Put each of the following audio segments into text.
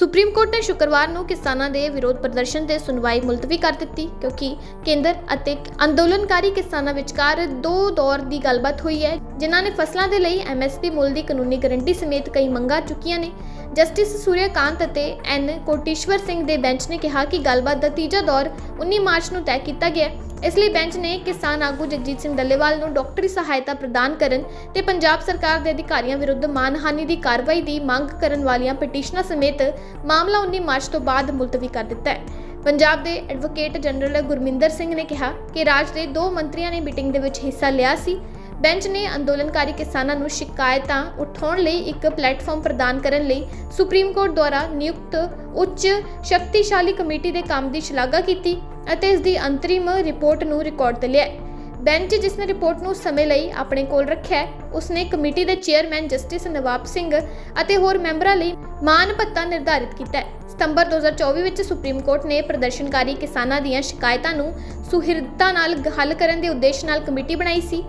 Supreme court ਨੇ ਸ਼ੁੱਕਰਵਾਰ ਨੂੰ ਕਿਸਾਨਾਂ ਦੇ ਵਿਰੋਧ ਪ੍ਰਦਰਸ਼ਨ ਤੇ ਸੁਣਵਾਈ ਮੁਲਤਵੀ ਕਰ ਦਿੱਤੀ, ਕਿਉਂਕਿ ਕੇਂਦਰ ਅਤੇ ਅੰਦੋਲਨਕਾਰੀ ਕਿਸਾਨਾਂ ਵਿਚਕਾਰ ਦੋ ਦੌਰ ਦੀ ਗੱਲਬਾਤ ਹੋਈ ਹੈ, ਜਿਨ੍ਹਾਂ ਨੇ ਫਸਲਾਂ ਦੇ ਲਈ ਐਮਐਸਪੀ ਮੁੱਲ ਦੀ ਕਾਨੂੰਨੀ ਗਾਰੰਟੀ ਸਮੇਤ ਕਈ ਮੰਗਾਂ ਚੁੱਕੀਆਂ ਨੇ ਜਸਟਿਸ ਸੂਰਿਆਕਾਂਤ ਅਤੇ ਐਨ ਕੋਟੀਸ਼ਵਰ ਸਿੰਘ ਦੇ ਬੈਂਚ ਨੇ ਕਿਹਾ ਕਿ ਗੱਲਬਾਤ ਦਾ ਤੀਜਾ ਦੌਰ 19 ਮਾਰਚ ਨੂੰ ਤੈਅ ਕੀਤਾ ਗਿਆ ਹੈ। ਇਸ ਲਈ ਬੈਂਚ ਨੇ ਕਿਸਾਨ ਆਗੂ ਜਗਜੀਤ ਸਿੰਘ ਡੱਲੇਵਾਲ ਨੂੰ ਡਾਕਟਰੀ ਸਹਾਇਤਾ ਪ੍ਰਦਾਨ ਕਰਨ ਤੇ ਪੰਜਾਬ ਸਰਕਾਰ ਦੇ ਅਧਿਕਾਰੀਆਂ ਵਿਰੁੱਧ ਮਾਨਹਾਨੀ ਦੀ ਕਾਰਵਾਈ ਦੀ ਮੰਗ ਕਰਨ ਵਾਲੀਆਂ ਪਟੀਸ਼ਨਾਂ ਸਮੇਤ ਮਾਮਲਾ 19 ਮਾਰਚ ਤੋਂ ਬਾਅਦ ਮੁਲਤਵੀ ਕਰ ਦਿੱਤਾ ਹੈ। ਪੰਜਾਬ ਦੇ ਐਡਵੋਕੇਟ ਜਨਰਲ ਗੁਰਮਿੰਦਰ ਸਿੰਘ ਨੇ ਕਿਹਾ ਕਿ ਰਾਜ ਦੇ ਦੋ ਮੰਤਰੀਆਂ ਨੇ ਮੀਟਿੰਗ ਦੇ ਵਿੱਚ ਹਿੱਸਾ ਲਿਆ ਸੀ। ਬੈਂਚ ਨੇ ਅੰਦੋਲਨਕਾਰੀ ਕਿਸਾਨਾਂ ਨੂੰ ਸ਼ਿਕਾਇਤਾਂ ਉਠਾਉਣ ਲਈ ਇੱਕ ਪਲੇਟਫਾਰਮ ਪ੍ਰਦਾਨ ਕਰਨ ਲਈ ਸੁਪਰੀਮ ਕੋਰਟ ਦੁਆਰਾ ਨਿਯੁਕਤ ਉੱਚ ਸ਼ਕਤੀਸ਼ਾਲੀ ਕਮੇਟੀ ਦੇ ਕੰਮ ਦੀ ਸ਼ਲਾਘਾ ਕੀਤੀ ਅਤੇ ਇਸ ਦੀ ਅੰਤਰਿਮ ਰਿਪੋਰਟ ਨੂੰ ਰਿਕਾਰਡ ਤੇ ਲਿਆ ਬੈਂਚ ਜਿਸ ਨੇ ਰਿਪੋਰਟ ਨੂੰ ਸਮੇਂ ਲਈ ਆਪਣੇ ਕੋਲ ਰੱਖਿਆ ਉਸਨੇ ਕਮੇਟੀ ਦੇ ਚੇਅਰਮੈਨ ਜਸਟਿਸ ਨਵਾਬ ਸਿੰਘ ਅਤੇ ਹੋਰ ਮੈਂਬਰਾਂ ਲਈ ਮਾਨ ਭੱਤਾ ਨਿਰਧਾਰਿਤ ਕੀਤਾ ਹੈ। ਸਤੰਬਰ 2024 ਵਿੱਚ ਸੁਪਰੀਮ ਕੋਰਟ ਨੇ ਪ੍ਰਦਰਸ਼ਨਕਾਰੀ ਕਿਸਾਨਾਂ ਦੀਆਂ ਸ਼ਿਕਾਇਤਾਂ ਨੂੰ ਸੁਹਿਰਦਤਾ ਨਾਲ ਹੱਲ ਕਰਨ ਦੇ ਉਦੇਸ਼ ਨਾਲ ਕਮੇਟੀ ਬਣਾਈ ਸੀ।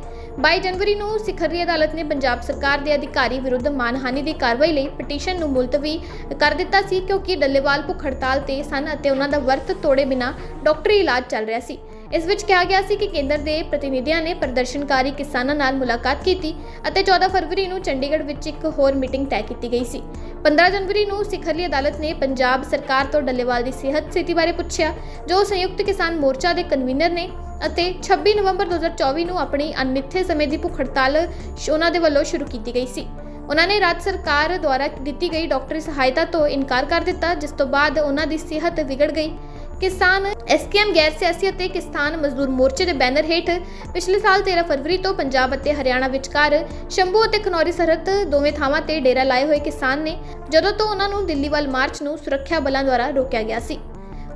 22 ਜਨਵਰੀ ਨੂੰ ਸਿਖਰਲੀ ਅਦਾਲਤ ਨੇ ਪੰਜਾਬ ਸਰਕਾਰ ਦੇ ਅਧਿਕਾਰੀ ਵਿਰੁੱਧ ਮਾਨਹਾਨੀ ਦੀ ਕਾਰਵਾਈ ਲਈ ਪਟੀਸ਼ਨ ਨੂੰ ਮੁਲਤਵੀ ਕਰ ਦਿੱਤਾ ਸੀ, ਕਿਉਂਕਿ ਡੱਲੇਵਾਲ ਭੁੱਖ ਹੜਤਾਲ ਤੇ ਸਨ ਅਤੇ ਉਹਨਾਂ ਦਾ ਵਰਤ ਤੋੜੇ ਬਿਨਾ ਡਾਕਟਰੀ ਇਲਾਜ ਚੱਲ ਰਿਹਾ ਸੀ। ਇਸ ਵਿੱਚ ਕਿਹਾ ਗਿਆ ਸੀ ਕਿ ਕੇਂਦਰ ਦੇ ਪ੍ਰਤੀਨਿਧੀਆਂ ਨੇ ਪ੍ਰਦਰਸ਼ਨਕਾਰੀ ਕਿਸਾਨਾਂ ਨਾਲ ਮੁਲਾਕਾਤ ਕੀਤੀ ਅਤੇ 14 ਫਰਵਰੀ ਨੂੰ ਚੰਡੀਗੜ੍ਹ ਵਿੱਚ ਇੱਕ ਹੋਰ ਮੀਟਿੰਗ ਤੈਅ ਕੀਤੀ ਗਈ ਸੀ। 15 ਜਨਵਰੀ ਨੂੰ ਸਿਖਰਲੀ ਅਦਾਲਤ ਨੇ ਪੰਜਾਬ ਸਰਕਾਰ ਤੋਂ ਡੱਲੇਵਾਲ ਦੀ ਸਿਹਤ ਸਥਿਤੀ ਬਾਰੇ ਪੁੱਛਿਆ, ਜੋ ਸੰਯੁਕਤ ਕਿਸਾਨ ਮੋਰਚਾ ਦੇ ਕਨਵੀਨਰ ਨੇ ਅਤੇ 26 ਨਵੰਬਰ 2024 ਨੂੰ ਆਪਣੀ ਅਨਿੱਥੇ ਸਮੇਂ ਦੀ ਭੁੱਖ ਹੜਤਾਲ ਉਹਨਾਂ ਦੇ ਵੱਲੋਂ ਸ਼ੁਰੂ ਕੀਤੀ ਗਈ ਸੀ। ਉਹਨਾਂ ਨੇ ਰਾਜ ਸਰਕਾਰ ਦੁਆਰਾ ਦਿੱਤੀ ਗਈ ਡਾਕਟਰੀ ਸਹਾਇਤਾ ਤੋਂ ਇਨਕਾਰ ਕਰ ਦਿੱਤਾ, ਜਿਸ ਤੋਂ ਬਾਅਦ ਉਹਨਾਂ ਦੀ ਸਿਹਤ ਵਿਗੜ ਗਈ। ਕਿਸਾਨ ਐਸਕੇਐਮ ਗੈਰ ਸਿਆਸੀ ਅਤੇ ਕਿਸਾਨ ਮਜ਼ਦੂਰ ਮੋਰਚੇ ਦੇ ਬੈਨਰ ਹੇਠ ਪਿਛਲੇ ਸਾਲ 13 ਫਰਵਰੀ ਤੋਂ ਪੰਜਾਬ ਅਤੇ ਹਰਿਆਣਾ ਵਿਚਕਾਰ ਸ਼ੰਭੂ ਅਤੇ ਖਨੌਰੀ ਸਰਹੱਦ ਦੋਵੇਂ ਥਾਵਾਂ ਤੇ ਡੇਰਾ ਲਾਏ ਹੋਏ ਕਿਸਾਨ ਨੇ ਜਦੋਂ ਤੋਂ ਉਹਨਾਂ ਨੂੰ ਦਿੱਲੀ ਵੱਲ ਮਾਰਚ ਨੂੰ ਸੁਰੱਖਿਆ ਬਲਾਂ ਦੁਆਰਾ ਰੋਕਿਆ ਗਿਆ ਸੀ।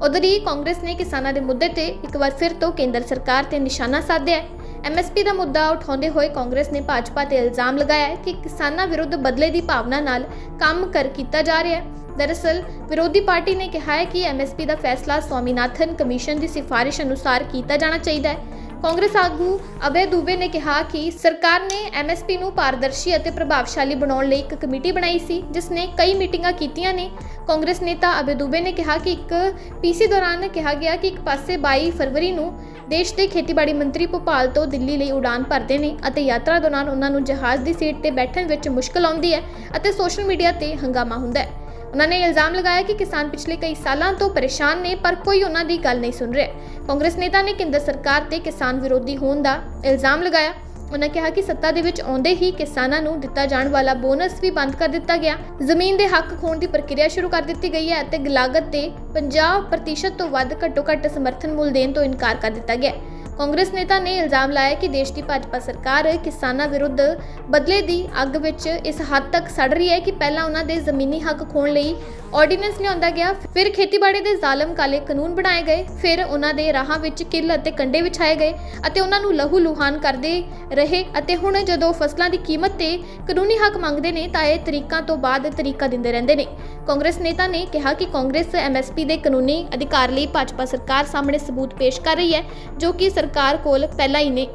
ਉਧਰ ਹੀ ਕਾਂਗਰਸ ਨੇ ਕਿਸਾਨਾਂ ਦੇ ਮੁੱਦੇ ਤੇ ਇੱਕ ਵਾਰ ਫਿਰ ਤੋਂ ਕੇਂਦਰ ਸਰਕਾਰ ਤੇ ਨਿਸ਼ਾਨਾ ਸਾਧਿਆ। ਹੈ ਐਮਐਸਪੀ ਦਾ ਮੁੱਦਾ ਉਠਾਉਂਦੇ ਹੋਏ ਕਾਂਗਰਸ ਨੇ ਭਾਜਪਾ ਤੇ ਇਲਜ਼ਾਮ ਲਗਾਇਆ ਹੈ ਕਿ ਕਿਸਾਨਾਂ ਵਿਰੁੱਧ ਬਦਲੇ ਦੀ ਭਾਵਨਾ ਨਾਲ ਕੰਮ ਕਰ ਕੀਤਾ ਜਾ ਰਿਹਾ ਹੈ। ਦਰਅਸਲ, ਵਿਰੋਧੀ ਪਾਰਟੀ ਨੇ ਕਿਹਾ ਹੈ ਕਿ ਐਮਐਸਪੀ ਦਾ ਫੈਸਲਾ ਸਵਾਮੀਨਾਥਨ ਕਮਿਸ਼ਨ ਦੀ ਸਿਫਾਰਿਸ਼ ਅਨੁਸਾਰ ਕੀਤਾ ਜਾਣਾ ਚਾਹੀਦਾ ਹੈ। ਕਾਂਗਰਸ ਆਗੂ ਅਭੈ ਦੂਬੇ ਨੇ ਕਿਹਾ ਕਿ ਸਰਕਾਰ ਨੇ ਐਮਐਸਪੀ ਨੂੰ ਪਾਰਦਰਸ਼ੀ ਅਤੇ ਪ੍ਰਭਾਵਸ਼ਾਲੀ ਬਣਾਉਣ ਲਈ ਇੱਕ ਕਮੇਟੀ ਬਣਾਈ ਸੀ, ਜਿਸ ਨੇ ਕਈ ਮੀਟਿੰਗਾਂ ਕੀਤੀਆਂ ਨੇ। ਕਾਂਗਰਸ ਨੇਤਾ ਅਭੈ ਦੂਬੇ ਨੇ ਕਿਹਾ ਕਿ ਇੱਕ ਪੀਸੀ ਦੌਰਾਨ ਕਿਹਾ ਗਿਆ ਕਿ ਇੱਕ ਪਾਸੇ 22 ਫਰਵਰੀ ਨੂੰ ਦੇਸ਼ ਦੇ ਖੇਤੀਬਾੜੀ ਮੰਤਰੀ ਭੋਪਾਲ ਤੋਂ ਦਿੱਲੀ ਲਈ ਉਡਾਨ ਭਰਦੇ ਨੇ ਅਤੇ ਯਾਤਰਾ ਦੌਰਾਨ ਉਹਨਾਂ ਨੂੰ ਜਹਾਜ਼ ਦੀ ਸੀਟ ਤੇ ਬੈਠਣ ਵਿੱਚ ਮੁਸ਼ਕਲ ਆਉਂਦੀ ਹੈ ਅਤੇ ਸੋਸ਼ਲ ਮੀਡੀਆ ਤੇ ਹੰਗਾਮਾ ਹੁੰਦਾ ਹੈ। ਉਹਨਾਂ ਨੇ ਇਲਜ਼ਾਮ ਲਗਾਇਆ ਕਿ ਕਿਸਾਨ ਪਿਛਲੇ ਕਈ ਸਾਲਾਂ ਤੋਂ ਪਰੇਸ਼ਾਨ ਨੇ, ਪਰ ਕੋਈ ਉਹਨਾਂ ਦੀ ਗੱਲ ਨਹੀਂ ਸੁਣ ਰਿਹਾ। ਕਾਂਗਰਸ ਨੇਤਾ ਨੇ ਕੇਂਦਰ ਸਰਕਾਰ ਤੇ ਕਿਸਾਨ ਵਿਰੋਧੀ ਹੋਣ ਦਾ ਇਲਜ਼ਾਮ ਲਗਾਇਆ। ਉਹਨਾਂ ਕਿਹਾ ਕਿ ਸੱਤਾ ਦੇ ਵਿੱਚ ਆਉਂਦੇ ਹੀ ਕਿਸਾਨਾਂ ਨੂੰ ਦਿੱਤਾ ਜਾਣ ਵਾਲਾ ਬੋਨਸ ਵੀ ਬੰਦ ਕਰ ਦਿੱਤਾ ਗਿਆ ਜ਼ਮੀਨ ਦੇ ਹੱਕ ਖੋਣ ਦੀ ਪ੍ਰਕਿਰਿਆ ਸ਼ੁਰੂ ਕਰ ਦਿੱਤੀ ਗਈ ਹੈ ਅਤੇ ਲਾਗਤ ਦੇ 50% ਤੋਂ ਵੱਧ ਘੱਟੋ-ਘੱਟ ਸਮਰਥਨ ਮੁੱਲ ਦੇਣ ਤੋਂ ਇਨਕਾਰ ਕਰ ਦਿੱਤਾ ਗਿਆ ਹੈ। ਕਾਂਗਰਸ ਨੇਤਾ ਨੇ ਇਲਜ਼ਾਮ ਲਾਇਆ ਕਿ ਦੇਸ਼ ਦੀ ਭਾਜਪਾ ਸਰਕਾਰ ਕਿਸਾਨਾਂ ਵਿਰੁੱਧ ਬਦਲੇ ਦੀ ਅੱਗ ਵਿੱਚ ਇਸ ਹੱਦ ਤੱਕ ਸੜ ਰਹੀ ਹੈ ਕਿ ਪਹਿਲਾਂ ਉਹਨਾਂ ਦੇ ਜ਼ਮੀਨੀ ਹੱਕ ਖੋਣ ਲਈ ਆਰਡੀਨੈਂਸ ਲਿਆਉਂਦਾ ਗਿਆ। ਫਿਰ ਖੇਤੀਬਾੜੀ ਦੇ ਜ਼ਾਲਮ ਕਾਲੇ ਕਾਨੂੰਨ ਬਣਾਏ ਗਏ। ਫਿਰ ਉਹਨਾਂ ਦੇ ਰਾਹਾਂ ਵਿੱਚ ਕਿੱਲ ਅਤੇ ਕੰਡੇ ਵਿਛਾਏ ਗਏ ਅਤੇ ਉਹਨਾਂ ਨੂੰ ਲਹੂ ਲੁਹਾਨ ਕਰਦੇ ਰਹੇ ਅਤੇ ਹੁਣ ਜਦੋਂ ਫਸਲਾਂ ਦੀ ਕੀਮਤ ਤੇ ਕਾਨੂੰਨੀ ਹੱਕ ਮੰਗਦੇ ਨੇ ਤਾਂ ਇਹ ਤਰੀਕਾਂ ਤੋਂ ਬਾਅਦ ਤਰੀਕਾ ਦਿੰਦੇ ਰਹਿੰਦੇ ਨੇ। ਕਾਂਗਰਸ ਨੇਤਾ ਨੇ ਕਿਹਾ ਕਿ ਕਾਂਗਰਸ ਐਮਐਸਪੀ ਦੇ ਕਾਨੂੰਨੀ ਅਧਿਕਾਰ ਲਈ ਭਾਜਪਾ ਸਰਕਾਰ ਸਾਹਮਣੇ ਸਬੂਤ ਪੇਸ਼ ਕਰ ਰਹੀ ਹੈ, ਜੋ ਕਿ ਸਰਕਾਰ ਕੋਲ ਪਹਿਲਾਂ ਹੀ ਨੇ।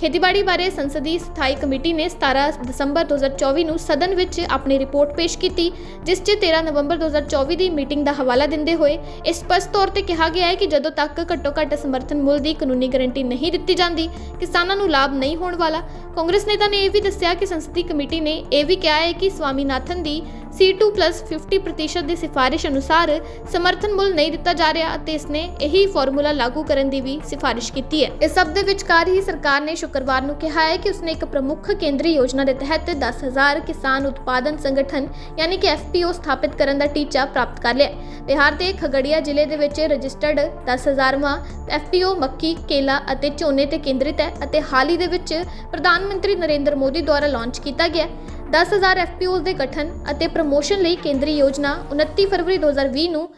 ਖੇਤੀਬਾੜੀ ਬਾਰੇ ਸੰਸਦੀ ਸਥਾਈ ਕਮੇਟੀ ਨੇ 17 ਦਸੰਬਰ 2024 ਨੂੰ ਸਦਨ ਵਿੱਚ ਆਪਣੀ ਰਿਪੋਰਟ ਪੇਸ਼ ਕੀਤੀ, ਜਿਸ 'ਚ 13 ਨਵੰਬਰ 2024 ਦੀ ਮੀਟਿੰਗ ਦਾ ਹਵਾਲਾ ਦਿੰਦੇ ਹੋਏ ਇਸ ਸਪਸ਼ਟ ਤੌਰ ਤੇ ਕਿਹਾ ਗਿਆ ਹੈ ਕਿ ਜਦੋਂ ਤੱਕ ਘੱਟੋ-ਘੱਟ ਸਮਰਥਨ ਮੁੱਲ ਦੀ ਕਾਨੂੰਨੀ ਗਾਰੰਟੀ ਨਹੀਂ ਦਿੱਤੀ ਜਾਂਦੀ, ਕਿਸਾਨਾਂ ਨੂੰ ਲਾਭ ਨਹੀਂ ਹੋਣ ਵਾਲਾ। ਕਾਂਗਰਸ ਨੇਤਾ ਨੇ ਇਹ ਵੀ ਦੱਸਿਆ ਕਿ ਸੰਸਦੀ ਕਮੇਟੀ ਨੇ ਇਹ ਵੀ ਕਿਹਾ ਹੈ ਕਿ ਸਵਾਮੀਨਾਥਨ ਦੀ C2 50% ਦੀ ਸਿਫਾਰਿਸ਼ ਅਨੁਸਾਰ ਸਮਰਥਨ ਮੁੱਲ ਨਹੀਂ ਦਿੱਤਾ ਜਾ ਰਿਹਾ ਅਤੇ ਇਸਨੇ ਇਹੀ ਫਾਰਮੂਲਾ ਲਾਗੂ ਕਰਨ ਦੀ ਵੀ ਸਿਫਾਰਿਸ਼ ਕੀਤੀ ਹੈ। ਇਸ ਸਭ ਦੇ ਵਿਚਕਾਰ ਹੀ ਸਰਕਾਰ ਨੇ ਸ਼ੁੱਕਰਵਾਰ ਨੂੰ ਕਿਹਾ ਹੈ ਕਿ ਉਸਨੇ ਇੱਕ ਪ੍ਰਮੁੱਖ ਕੇਂਦਰੀ ਯੋਜਨਾ ਦੇ ਤਹਿਤ 10000 ਕਿਸਾਨ ਉਤਪਾਦਨ ਸੰਗਠਨ, ਯਾਨੀ ਕਿ FPO ਸਥਾਪਿਤ ਕਰਨ ਦਾ ਟੀਚਾ ਪ੍ਰਾਪਤ ਕਰ ਲਿਆ। ਬਿਹਾਰ ਦੇ ਖਗੜੀਆ ਜ਼ਿਲ੍ਹੇ ਦੇ ਵਿੱਚ ਰਜਿਸਟਰਡ 10000ਵਾਂ FPO ਮੱਕੀ, ਕੇਲਾ ਅਤੇ ਝੋਨੇ ਤੇ ਕੇਂਦਰਿਤ ਹੈ ਅਤੇ ਹਾਲ ਹੀ ਦੇ ਵਿੱਚ ਪ੍ਰਧਾਨ ਮੰਤਰੀ ਨਰਿੰਦਰ ਮੋਦੀ ਦੁਆਰਾ ਲਾਂਚ ਕੀਤਾ ਗਿਆ। 10000 FPOs ਦੇ ਗਠਨ ਅਤੇ ਪ੍ਰਮੋਸ਼ਨ ਲਈ ਕੇਂਦਰੀ ਯੋਜਨਾ 29 ਫਰਵਰੀ 2020 ਨੂੰ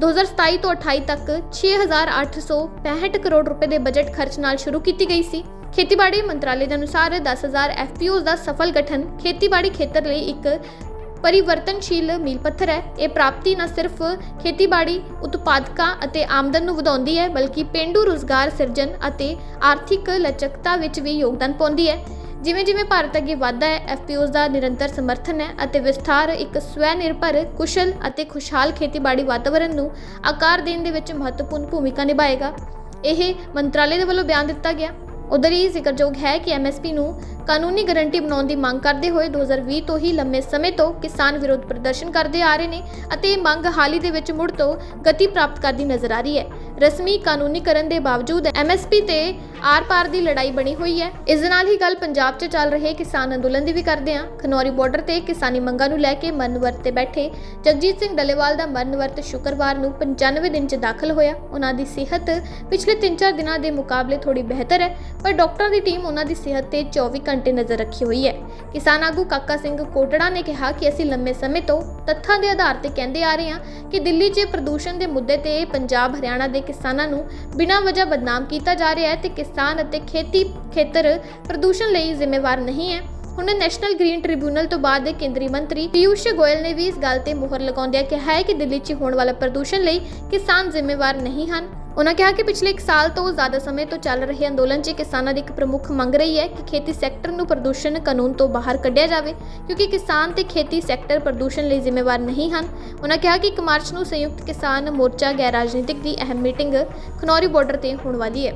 2027 ਤੋਂ 28 ਤੱਕ 6865 ਕਰੋੜ ਰੁਪਏ ਦੇ ਬਜਟ ਖਰਚ ਨਾਲ ਸ਼ੁਰੂ ਕੀਤੀ ਗਈ ਸੀ। ਖੇਤੀਬਾੜੀ ਮੰਤਰਾਲੇ ਦੇ ਅਨੁਸਾਰ 10000 FPOs ਦਾ ਸਫਲ ਗਠਨ ਖੇਤੀਬਾੜੀ ਖੇਤਰ ਲਈ ਇੱਕ ਪਰਿਵਰਤਨਸ਼ੀਲ ਮੀਲ ਪੱਥਰ ਹੈ। ਇਹ ਪ੍ਰਾਪਤੀ ਨਾ ਸਿਰਫ ਖੇਤੀਬਾੜੀ ਉਤਪਾਦਕਾਂ ਅਤੇ ਆਮਦਨ ਨੂੰ ਵਧਾਉਂਦੀ ਹੈ, ਬਲਕਿ ਪੇਂਡੂ ਰੋਜ਼ਗਾਰ ਸਿਰਜਣ ਅਤੇ ਆਰਥਿਕ ਲਚਕਤਾ ਵਿੱਚ ਵੀ ਯੋਗਦਾਨ ਪਾਉਂਦੀ ਹੈ। ਜਿਵੇਂ ਜਿਵੇਂ ਭਾਰਤ ਅੱਗੇ ਵਧਦਾ ਹੈ ਐਫਪੀਓਜ਼ ਦਾ ਨਿਰੰਤਰ ਸਮਰਥਨ ਹੈ ਅਤੇ ਵਿਸਥਾਰ ਇੱਕ ਸਵੈ ਨਿਰਭਰ ਕੁਸ਼ਲ ਅਤੇ ਖੁਸ਼ਹਾਲ ਖੇਤੀਬਾੜੀ ਵਾਤਾਵਰਣ ਨੂੰ ਆਕਾਰ ਦੇਣ ਦੇ ਵਿੱਚ ਮਹੱਤਵਪੂਰਨ ਭੂਮਿਕਾ ਨਿਭਾਏਗਾ। ਇਹ ਮੰਤਰਾਲੇ ਦੇ ਵੱਲੋਂ ਬਿਆਨ ਦਿੱਤਾ ਗਿਆ। ਉਧਰ ਹੀ ਜ਼ਿਕਰਯੋਗ ਹੈ ਕਿ ਐਮਐਸਪੀ ਨੂੰ ਕਾਨੂੰਨੀ ਗਾਰੰਟੀ ਬਣਾਉਣ ਦੀ ਮੰਗ ਕਰਦੇ ਹੋਏ 2020 ਤੋਂ ਹੀ ਲੰਮੇ ਸਮੇਂ ਤੋਂ ਕਿਸਾਨ ਵਿਰੋਧ ਪ੍ਰਦਰਸ਼ਨ ਕਰਦੇ ਆ ਰਹੇ ਨੇ ਅਤੇ ਇਹ ਮੰਗ ਹਾਲ ਹੀ ਦੇ ਵਿੱਚ ਮੁੜ ਤੋਂ ਗਤੀ ਪ੍ਰਾਪਤ ਕਰਦੀ ਨਜ਼ਰ ਆ ਰਹੀ ਹੈ। ਰਸਮੀ ਕਾਨੂੰਨੀਕਰਨ ਦੇ ਬਾਵਜੂਦ ਐਮਐਸਪੀ ਤੇ ਆਰ-ਪਾਰ ਦੀ ਲੜਾਈ ਬਣੀ ਹੋਈ ਹੈ। ਇਸ ਦੇ ਨਾਲ ਹੀ ਗੱਲ ਪੰਜਾਬ 'ਚ ਚੱਲ ਰਹੇ ਕਿਸਾਨ ਅੰਦੋਲਨ ਦੀ ਵੀ ਕਰਦੇ ਹਾਂ। ਖਨੌਰੀ ਬਾਰਡਰ ਤੇ ਕਿਸਾਨੀ ਮੰਗਾਂ ਨੂੰ ਲੈ ਕੇ ਮਰਨ ਵਰਤ ਤੇ ਬੈਠੇ ਜਗਜੀਤ ਸਿੰਘ ਡੱਲੇਵਾਲ ਦਾ ਮਰਨ ਵਰਤ ਸ਼ੁੱਕਰਵਾਰ ਨੂੰ 95 ਦਿਨ 'ਚ ਦਾਖਲ ਹੋਇਆ। ਉਹਨਾਂ ਦੀ ਸਿਹਤ ਪਿਛਲੇ 3-4 ਦਿਨਾਂ ਦੇ ਮੁਕਾਬਲੇ ਥੋੜੀ ਬਿਹਤਰ ਹੈ, ਪਰ ਡਾਕਟਰਾਂ ਦੀ ਟੀਮ ਉਹਨਾਂ ਦੀ ਸਿਹਤ ਤੇ 24 ਘੰਟੇ ਨਜ਼ਰ ਰੱਖੀ ਹੋਈ ਹੈ। ਕਿਸਾਨ ਆਗੂ ਕਾਕਾ ਸਿੰਘ ਕੋਟੜਾ ਨੇ ਕਿਹਾ ਕਿ ਅਸੀਂ ਲੰਮੇ ਸਮੇਂ ਤੋਂ ਤੱਥਾਂ ਦੇ ਆਧਾਰ ਤੇ ਕਹਿੰਦੇ ਆ ਰਹੇ ਹਾਂ ਕਿ ਦਿੱਲੀ 'ਚ ਪ੍ਰਦੂਸ਼ਣ ਦੇ ਮੁੱਦੇ ਤੇ ਪੰਜਾਬ ਹਰਿਆਣਾ ਦੇ ਕਿਸਾਨਾਂ ਨੂੰ ਬਿਨਾਂ ਵਜ੍ਹਾ ਬਦਨਾਮ ਕੀਤਾ ਜਾ ਰਿਹਾ ਹੈ ਤੇ ਕਿਸਾਨ ਅਤੇ ਖੇਤੀ ਖੇਤਰ ਪ੍ਰਦੂਸ਼ਣ ਲਈ ਜ਼ਿੰਮੇਵਾਰ ਨਹੀਂ ਹੈ। ਹੁਣ ਨੈਸ਼ਨਲ ਗ੍ਰੀਨ ਟ੍ਰਿਬਿਊਨਲ ਤੋਂ ਬਾਅਦ ਕੇਂਦਰੀ ਮੰਤਰੀ ਪਿਊਸ਼ ਗੋਇਲ ਨੇ ਵੀ ਇਸ ਗੱਲ ਤੇ ਮੋਹਰ ਲਗਾਉਂਦਿਆਂ ਕਿਹਾ ਹੈ ਕਿ ਦਿੱਲੀ 'ਚ ਹੋਣ ਵਾਲਾ ਪ੍ਰਦੂਸ਼ਣ ਲਈ ਕਿਸਾਨ ਜ਼ਿੰਮੇਵਾਰ ਨਹੀਂ ਹਨ। ਉਹਨਾਂ ਕਿਹਾ ਕਿ ਪਿਛਲੇ 1 ਸਾਲ ਤੋਂ ਜ਼ਿਆਦਾ ਸਮੇਂ ਤੋਂ ਚੱਲ ਰਹੇ ਅੰਦੋਲਨ 'ਚ ਕਿਸਾਨਾਂ ਦੀ ਇੱਕ ਪ੍ਰਮੁੱਖ ਮੰਗ ਰਹੀ ਹੈ ਕਿ ਖੇਤੀ ਸੈਕਟਰ ਨੂੰ ਪ੍ਰਦੂਸ਼ਣ ਕਾਨੂੰਨ ਤੋਂ ਬਾਹਰ ਕੱਢਿਆ ਜਾਵੇ, ਕਿਉਂਕਿ ਕਿਸਾਨ ਤੇ ਖੇਤੀ ਸੈਕਟਰ ਪ੍ਰਦੂਸ਼ਣ ਲਈ ਜ਼ਿੰਮੇਵਾਰ ਨਹੀਂ ਹਨ। ਉਹਨਾਂ ਕਿਹਾ ਕਿ 1 ਮਾਰਚ ਨੂੰ ਸੰਯੁਕਤ ਕਿਸਾਨ ਮੋਰਚਾ ਗੈਰ ਰਾਜਨੀਤਿਕ ਦੀ ਅਹਿਮ ਮੀਟਿੰਗ ਖਨੌਰੀ ਬਾਰਡਰ ਤੇ ਹੋਣ ਵਾਲੀ ਹੈ।